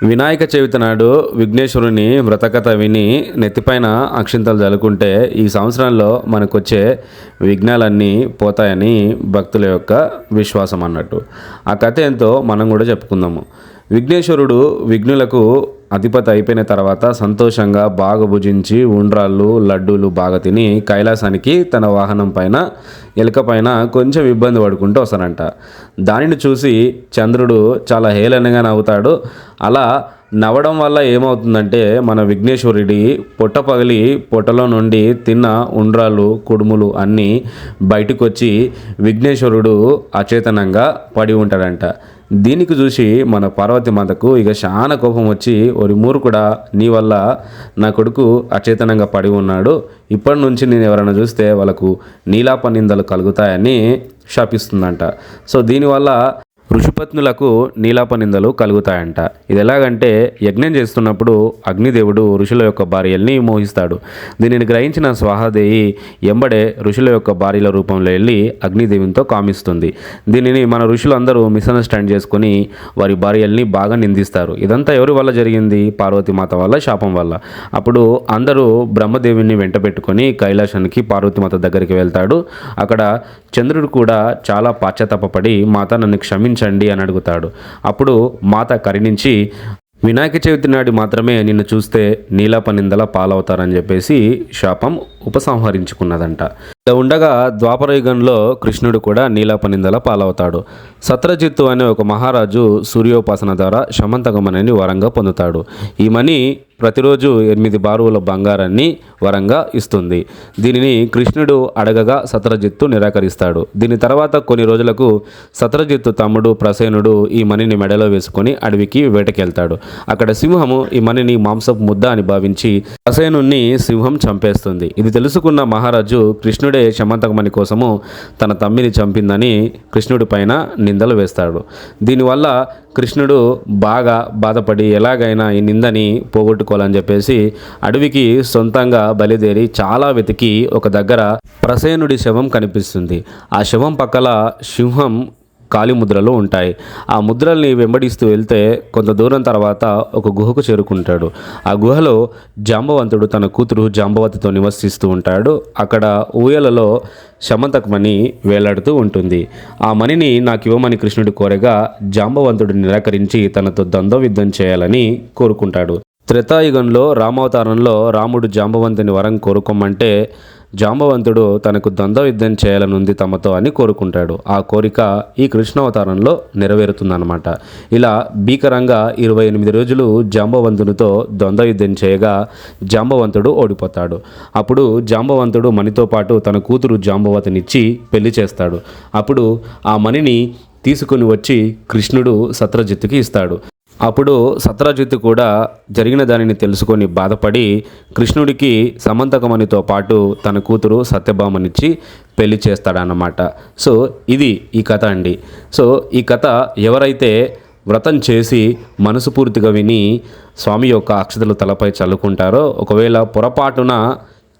వినాయక చవితి నాడు విఘ్నేశ్వరుని వ్రతకథ విని నెత్తిపైన అక్షింతలు జలుకుంటే ఈ సంవత్సరంలో మనకొచ్చే విఘ్నాలన్నీ పోతాయని భక్తుల యొక్క విశ్వాసం అన్నట్టు ఆ కథ ఏంతో మనం కూడా చెప్పుకుందాము. విఘ్నేశ్వరుడు విఘ్నులకు అధిపతి అయిపోయిన తర్వాత సంతోషంగా బాగా భుజించి ఉండ్రాళ్ళు లడ్డూలు బాగా తిని కైలాసానికి తన వాహనం పైన ఎలుక పైన కొంచెం ఇబ్బంది పడుకుంటూ వస్తారంట దానిని చూసి చంద్రుడు చాలా హేళనగా నవ్వుతాడు. అలా నవ్వడం వల్ల ఏమవుతుందంటే మన విఘ్నేశ్వరుడి పొట్ట పగిలి పొట్టలో నుండి తిన్న ఉండ్రాలు కుడుములు అన్నీ బయటకు వచ్చి విఘ్నేశ్వరుడు అచేతనంగా పడి ఉంటాడంట. దీనికి చూసి మన పార్వతి మాతకు ఇక చాలా కోపం వచ్చి ఒరి మూర్ఖుడా నీ వల్ల నా కొడుకు అచేతనంగా పడి ఉన్నాడు. ఇప్పటి నుంచి నేను ఎవరైనా చూస్తే వాళ్ళకు నీలాప నిందలు కలుగుతాయని శాపిస్తుందంట. సో దీనివల్ల ఋషిపత్నులకు నీలాప నిందలు కలుగుతాయంట. ఇది ఎలాగంటే యజ్ఞం చేస్తున్నప్పుడు అగ్నిదేవుడు ఋషుల యొక్క భార్యల్ని మోహిస్తాడు. దీనిని గ్రహించిన స్వాహాదేవి ఎంబడే ఋషుల యొక్క భార్యల రూపంలో వెళ్ళి అగ్నిదేవితో కామిస్తుంది. దీనిని మన ఋషులు అందరూ మిస్అండర్స్టాండ్ చేసుకుని వారి భార్యల్ని బాగా నిందిస్తారు. ఇదంతా ఎవరి వల్ల జరిగింది? పార్వతీమాత వల్ల శాపం వల్ల. అప్పుడు అందరూ బ్రహ్మదేవిని వెంట పెట్టుకొని కైలాసానికి పార్వతీమాత దగ్గరికి వెళ్తాడు. అక్కడ చంద్రుడు కూడా చాలా పాశ్చాత్తాపడి మాత నన్ను క్షమించండి అని అడుగుతాడు. అప్పుడు మాత కరుణించి వినాయక చవితి నాడు మాత్రమే నిన్ను చూస్తే నీలాపనిందల పాలవుతారని చెప్పేసి శాపం ఉపసంహరించుకున్నదంట. ఇలా ఉండగా ద్వాపరయుగంలో కృష్ణుడు కూడా నీలాపనిందల పాలవుతాడు. సత్రజిత్తు అనే ఒక మహారాజు సూర్యోపాసన ద్వారా శమంతకమనని వరంగా పొందుతాడు. ఈ మణి ప్రతిరోజు ఎనిమిది బారువుల బంగారాన్ని వరంగా ఇస్తుంది. దీనిని కృష్ణుడు అడగగా సత్రజిత్తు నిరాకరిస్తాడు. దీని తర్వాత కొన్ని రోజులకు సత్రజిత్తు తమ్ముడు ప్రసేనుడు ఈ మణిని మెడలో వేసుకొని అడవికి వేటకెళ్తాడు. అక్కడ సింహము ఈ మణిని మాంసపు ముద్ద అని భావించి ప్రసేనుణ్ణి సింహం చంపేస్తుంది. ఇది తెలుసుకున్న మహారాజు కృష్ణుడే శమంతకమణి కోసము తన తమ్మిని చంపిందని కృష్ణుడి పైన నిందలు వేస్తాడు. దీనివల్ల కృష్ణుడు బాగా బాధపడి ఎలాగైనా ఈ నిందని పోగొట్టుకోవాలని చెప్పేసి అడవికి సొంతంగా బయలుదేరి చాలా వెతికి ఒక దగ్గర ప్రసేనుడి శవం కనిపిస్తుంది. ఆ శవం పక్కల సింహం కాలి ముద్రలు ఉంటాయి. ఆ ముద్రల్ని వెంబడిస్తూ వెళ్తే కొంత దూరం తర్వాత ఒక గుహకు చేరుకుంటాడు. ఆ గుహలో జాంబవంతుడు తన కూతురు జాంబవతితో నివసిస్తూ ఉంటాడు. అక్కడ ఊయలలో శమంతకమణి వేలాడుతూ ఉంటుంది. ఆ మణిని నాకు ఇవ్వమని కృష్ణుడు కోరగా జాంబవంతుడు నిరాకరించి తనతో ద్వంద్వ యుద్ధం చేయాలని కోరుకుంటాడు. త్రేతాయుగంలో రామావతారంలో రాముడు జాంబవంతుని వరం కోరుకోమంటే జాంబవంతుడు తనకు ద్వంద్వ యుద్ధం చేయాలనుంది తమతో అని కోరుకుంటాడు. ఆ కోరిక ఈ కృష్ణావతారంలో నెరవేరుతుందన్నమాట. ఇలా భీకరంగా ఇరవై ఎనిమిది రోజులు జాంబవంతునితో ద్వంద్వ యుద్ధం చేయగా జాంబవంతుడు ఓడిపోతాడు. అప్పుడు జాంబవంతుడు మణితో పాటు తన కూతురు జాంబవతినిచ్చి పెళ్ళి చేస్తాడు. అప్పుడు ఆ మణిని తీసుకుని వచ్చి కృష్ణుడు సత్రజిత్తుకి ఇస్తాడు. అప్పుడు సత్రజిత్తు కూడా జరిగిన దానిని తెలుసుకొని బాధపడి కృష్ణుడికి సమంతకమణితో పాటు తన కూతురు సత్యభామనిచ్చి పెళ్ళి చేస్తాడన్నమాట. సో ఇది ఈ కథ అండి. సో ఈ కథ ఎవరైతే వ్రతం చేసి మనసు పూర్తిగా విని స్వామి యొక్క అక్షతలు తలపై చల్లుకుంటారో ఒకవేళ పొరపాటున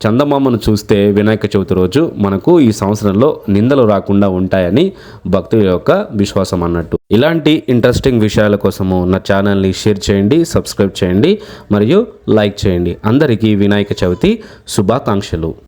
చందమామను చూస్తే వినాయక చవితి రోజు మనకు ఈ సంవత్సరంలో నిందలు రాకుండా ఉంటాయని భక్తుల యొక్క విశ్వాసం అన్నట్టు. ఇలాంటి ఇంట్రెస్టింగ్ విషయాల కోసము నా ఛానల్ని షేర్ చేయండి సబ్స్క్రైబ్ చేయండి మరియు లైక్ చేయండి. అందరికీ వినాయక చవితి శుభాకాంక్షలు.